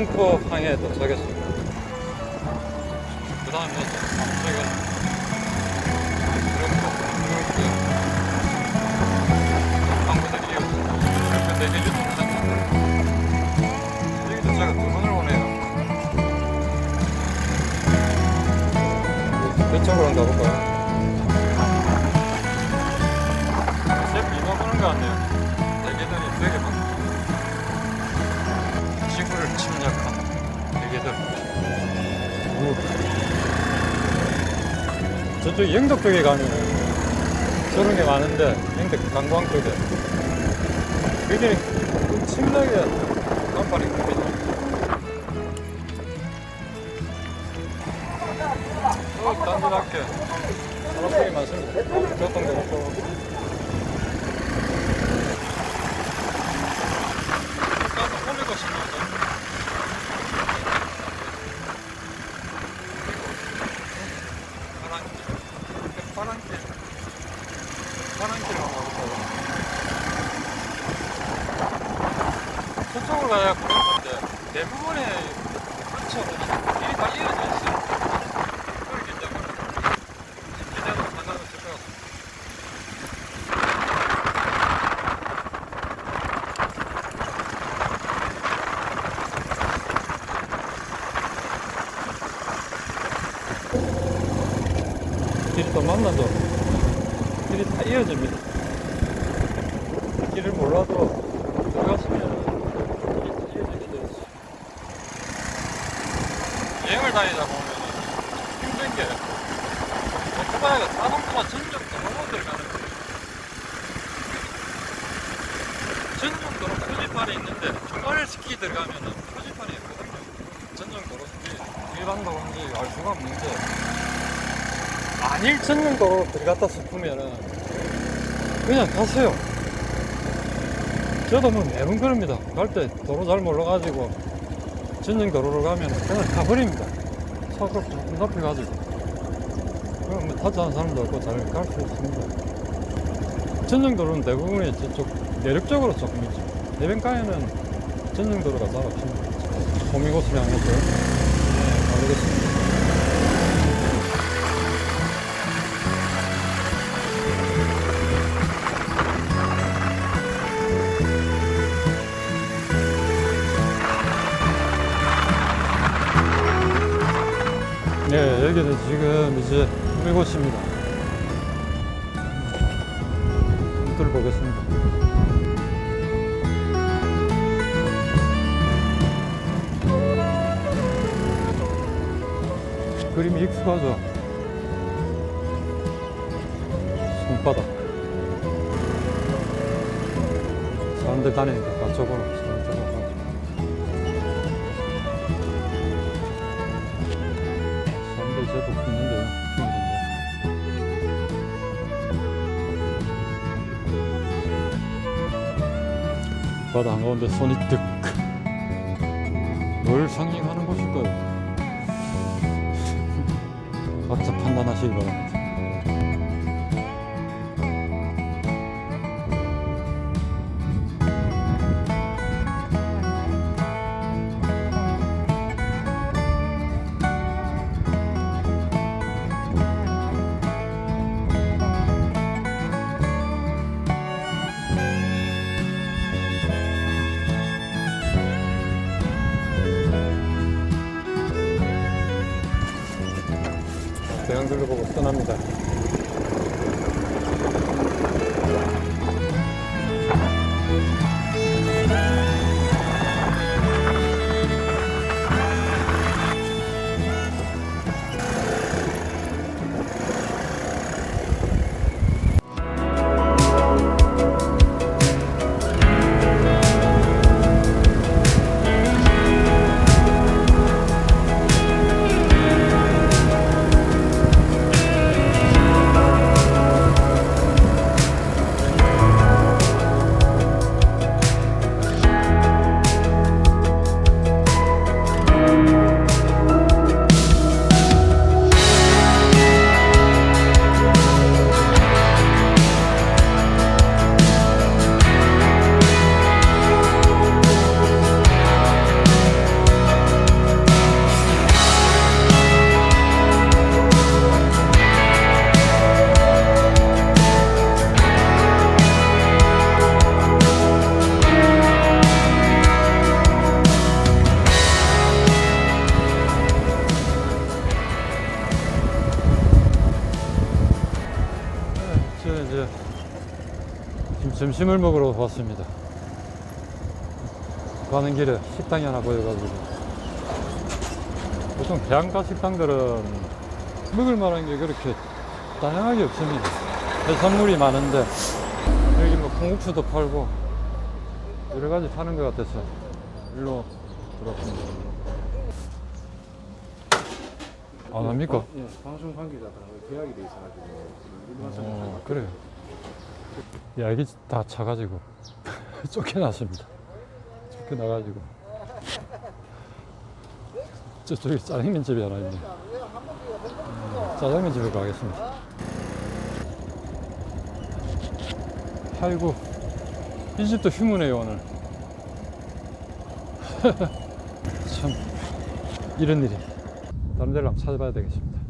영포 항에 도착했습니다. 그 다음에 저희가 이렇게 네개 정도 샀는데 여기도 제가 두 번을 오네요. 이쪽으로 한번 가볼까요? 새 비가 오는 것 같네요. 저쪽 영덕 쪽에 가면 저런 게 많은데 영덕 관광 쪽에 그게 엄청나게 간판이 크거든요. 어, 단순하게 사람들이 많습니다. 교통도 없고. 일단 올리고 싶은데. 파란 길. 파란 길. 파란 길로 가볼까요? 저쪽으로 가야 그런 건데 대부분의 근처는 길이 다 이어져 있어요. 그렇기 때문에 제대로 상관없을 것 같습니다. 길이 또 만나도 길이 다 이어집니다. 길을 몰라도 들어갔으면 길이 다 이어지게 되어. 여행을 다니다 보면 힘든 게 오토바이가 자동차 전용 도로로 들어가는 거예요. 전용도로 표지판이 있는데 중간에 스키 들어가면은 표지판이 있거든요. 전용 도로인지 일반 도로인지 알 수가 없는데 만일 전용 도로 들어갔다 싶으면은 그냥 가세요. 저도 뭐 매번 그럽니다. 갈 때 도로 잘 몰라가지고 전용 도로로 가면 그냥 가버립니다. 차도 조금 높여가지고. 그럼 뭐 타지 않은 사람도 없고 잘 갈 수 있습니다. 전용 도로는 대부분이 저쪽 내륙적으로 조금 있죠. 해변가에는 전용 도로가 잘 없습니다. 향해서 네, 가보겠습니다. 네, 여기는 지금 이제 호미곶입니다. 들 보겠습니다. 그림이 익숙하죠? 손바닥. 사람들 다니니까 가쪽으로 바다 한가운데 손이 득. 뭘 상징하는 것일까요? 각자 판단하시기 바랍니다. 지금 점심을 먹으러 왔습니다. 가는 길에 식당이 하나 보여가지고. 보통 해안가 식당들은 먹을 만한 게 그렇게 다양하게 없습니다. 해산물이 많은데, 여기 뭐 콩국수도 팔고, 여러 가지 파는 것 같아서, 일로 들어왔습니다. 안 합니까? 예, 방송 관계자들하고 계약이 돼 있어가지고 일반 어, 그래요. 약이 다 차가지고 쫓겨났습니다. 쫓겨나가지고 저쪽에 짜장면 집이 하나 있네. 음, 짜장면 집에 가겠습니다. 아이고 이 집도 휴무네요 오늘. 참 이런 일이 다른 데를 한번 찾아봐야 되겠습니다.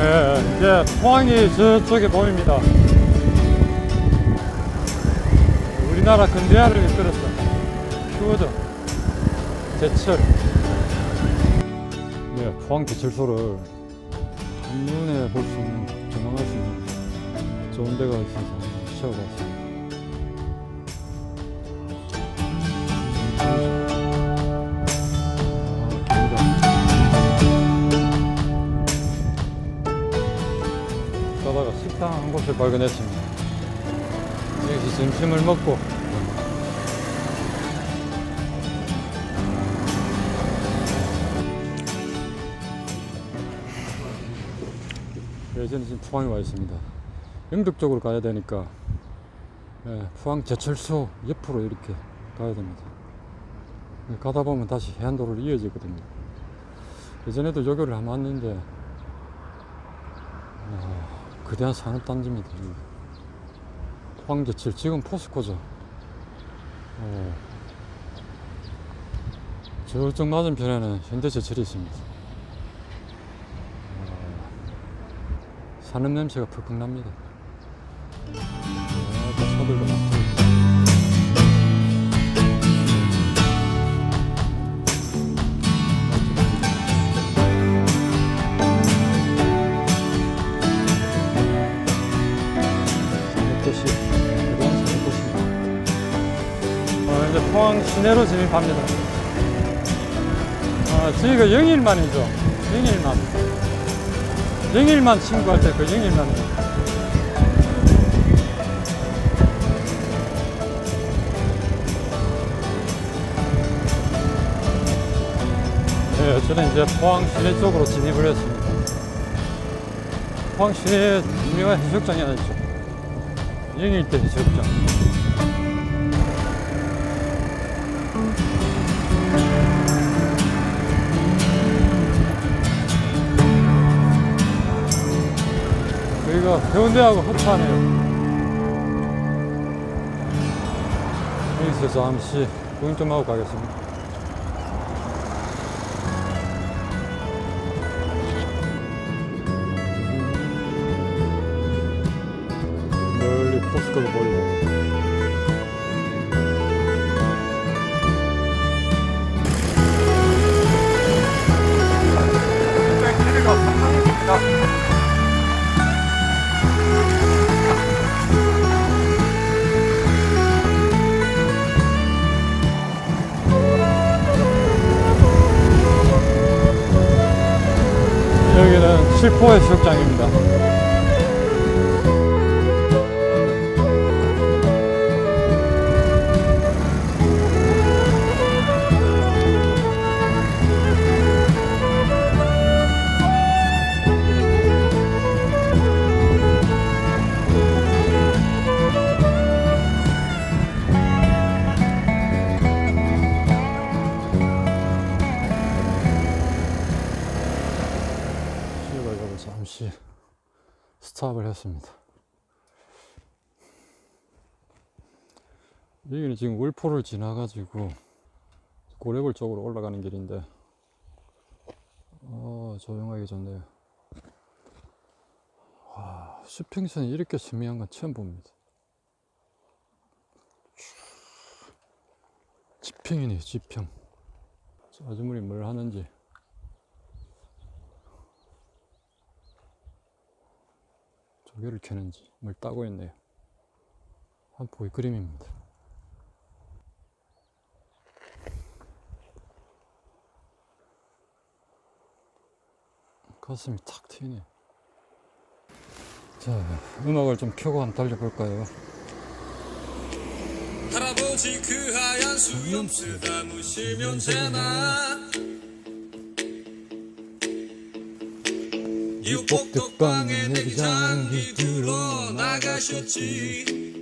네, 이제 포항이 저쪽에 보입니다. 우리나라 근대화를 이끌었던 휴거죠. 제철. 네, 포항 제철소를 한눈에 볼 수 있는, 경험할 수 있는 좋은 데가 있어서 쉬어봤습니다. 아. 가다가 식당 한 곳을 발견했습니다. 여기서 점심을 먹고 예전에 지금 포항에 와 있습니다. 영덕 쪽으로 가야 되니까 예, 포항 제철소 옆으로 이렇게 가야 됩니다. 예, 가다 보면 다시 해안도로로 이어지거든요. 예전에도 여기를 한번 왔는데 아, 거대한 산업단지입니다. 여기. 포항 제철 지금 포스코죠. 어, 저쪽 맞은편에는 현대제철이 있습니다. 산업 냄새가 푹푹 납니다. 아, 이제 포항 시내로 진입합니다. 아, 저희가 영일만이죠. 영일만. 영일만 친구할 때 그 영일만이에요. 네, 저는 이제 포항 시내 쪽으로 진입을 했습니다. 포항 시내에 유명한 해수욕장이 하나 있죠. 영일대 해수욕장. 여기가 해운대하고 합하네요. 여기서 잠시 구경 좀 하고 가겠습니다. 멀리 포스코가 보이고. 여기는 칠포 해수욕장입니다. 스탑을 했습니다. 여기는 지금 울포를 지나가지고 고래벌 쪽으로 올라가는 길인데 어 조용하게 좋네요. 와 수평선이 이렇게 선명한 건 처음 봅니다. 지평이네 지평 저 아주머니 뭘 하는지 조개를 캐는지 뭘 따고 있네요. 한 포의 그림입니다. 가슴이 탁 트이네 자 음악을 좀 켜고 한번 달려볼까요? 할아버지 그 하얀 수염스 담으시면 되나 육복덕방에 내기장기 들어 나가셨지